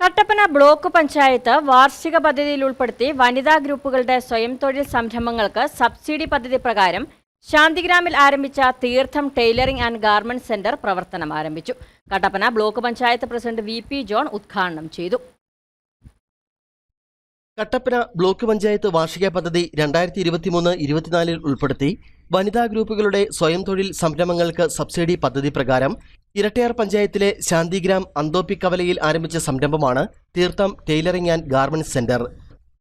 Kattappana block panchayat വാർഷിക പദ്ധതിയിൽ ഉൾപ്പെടുത്തി വനിതാ ഗ്രൂപ്പുകളുടെ സ്വയം തൊഴിൽ സംരംഭങ്ങൾക്ക് സബ്സിഡി പദ്ധതി പ്രകാരം ശാന്തിഗ്രാമിൽ ആരംഭിച്ച തീർത്ഥം ടൈലറിംഗ് ആൻഡ് ഗാർമെന്റ് സെന്റർ പ്രവർത്തനം ആരംഭിച്ചു. Kattappana block panchayat president V P John ഉദ്ഘാടനം ചെയ്തു. കട്ടപ്പന ബ്ലോക്ക് പഞ്ചായത്ത് വാർഷിക പദ്ധതി രണ്ടായിരത്തി ഇരുപത്തിമൂന്ന് ഇരുപത്തിനാലിൽ ഉൾപ്പെടുത്തി വനിതാ ഗ്രൂപ്പുകളുടെ സ്വയം തൊഴിൽ സംരംഭങ്ങൾക്ക് സബ്സിഡി പദ്ധതി പ്രകാരം ഇരട്ടയാർ പഞ്ചായത്തിലെ ശാന്തിഗ്രാം അന്തോപ്പിക്കവലയിൽ ആരംഭിച്ച സംരംഭമാണ് Theertham tailoring and garment centre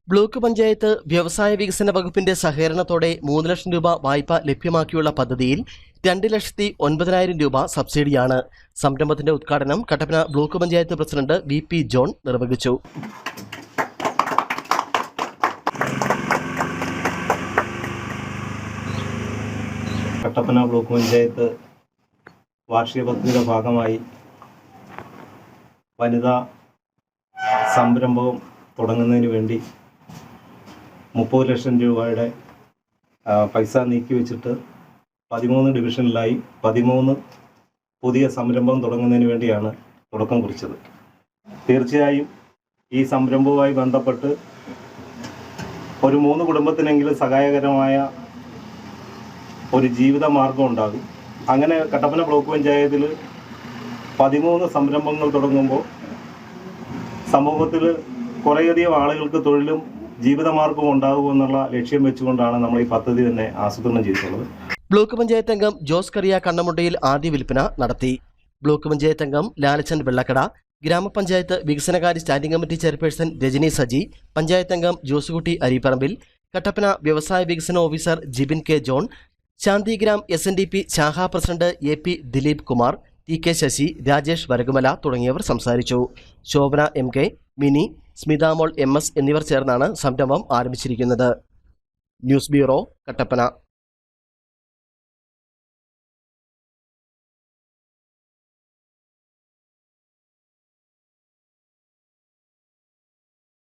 block panchayat വ്യവസായ വികസന വകുപ്പിന്റെ സഹകരണത്തോടെ മൂന്ന് ലക്ഷം രൂപ വായ്പ ലഭ്യമാക്കിയുള്ള പദ്ധതിയിൽ രണ്ട് ലക്ഷത്തി ഒൻപതിനായിരം രൂപ സബ്സിഡിയാണ്. സംരംഭത്തിന്റെ ഉദ്ഘാടനം Kattappana block panchayat president V P John നിർവഹിച്ചു. കട്ടപ്പന ബ്ലോക്ക് പഞ്ചായത്ത് വാർഷിക പദ്ധതിയുടെ ഭാഗമായി വനിതാ സംരംഭം തുടങ്ങുന്നതിന് വേണ്ടി മുപ്പത് ലക്ഷം രൂപയുടെ പൈസ നീക്കി വെച്ചിട്ട് പതിമൂന്ന് ഡിവിഷനിലായി പതിമൂന്ന് പുതിയ സംരംഭം തുടങ്ങുന്നതിന് വേണ്ടിയാണ് തുടക്കം കുറിച്ചത്. തീർച്ചയായും ഈ സംരംഭവുമായി ബന്ധപ്പെട്ട് ഒരു മൂന്ന് കുടുംബത്തിനെങ്കിലും സഹായകരമായ ഒരു ജീവിത മാർഗം ഉണ്ടാകും. അങ്ങനെ കട്ടപ്പന ബ്ലോക്ക് പഞ്ചായത്തിൽ പതിമൂന്ന് സംരംഭങ്ങൾ തുടങ്ങുമ്പോൾ സമൂഹത്തിൽ കുറേയധികം ആളുകൾക്ക് തൊഴിലും ജീവിതമാർഗവും ഉണ്ടാകും എന്നുള്ള ലക്ഷ്യം വെച്ചുകൊണ്ടാണ് നമ്മൾ ഈ പദ്ധതി തന്നെ ആസൂത്രണം ചെയ്തിട്ടുള്ളത്. ബ്ലോക്ക് പഞ്ചായത്ത് അംഗം ജോസ് കറിയ കണ്ണമുണ്ടയിൽ ആദ്യ വിൽപ്പന നടത്തി. ബ്ലോക്ക് പഞ്ചായത്ത് അംഗം ലാലച്ചൻ വെള്ളക്കട ഗ്രാമപഞ്ചായത്ത് വികസനകാര്യ standing committee chairperson Rajani Saji panchayat അംഗം ജോസുകുട്ടി അരിപ്പറമ്പിൽ കട്ടപ്പന വ്യവസായ വികസന officer Jibin K John Shantigram S N D P ശാഖാ president A P Dileep Kumar T K Sasi Rajesh Varakumala തുടങ്ങിയവർ സംസാരിച്ചു. Shobhana M K Mini Smithamol M S എന്നിവർ ചേർന്നാണ് സംരംഭം ആരംഭിച്ചിരിക്കുന്നത്. News bureau Kattappana.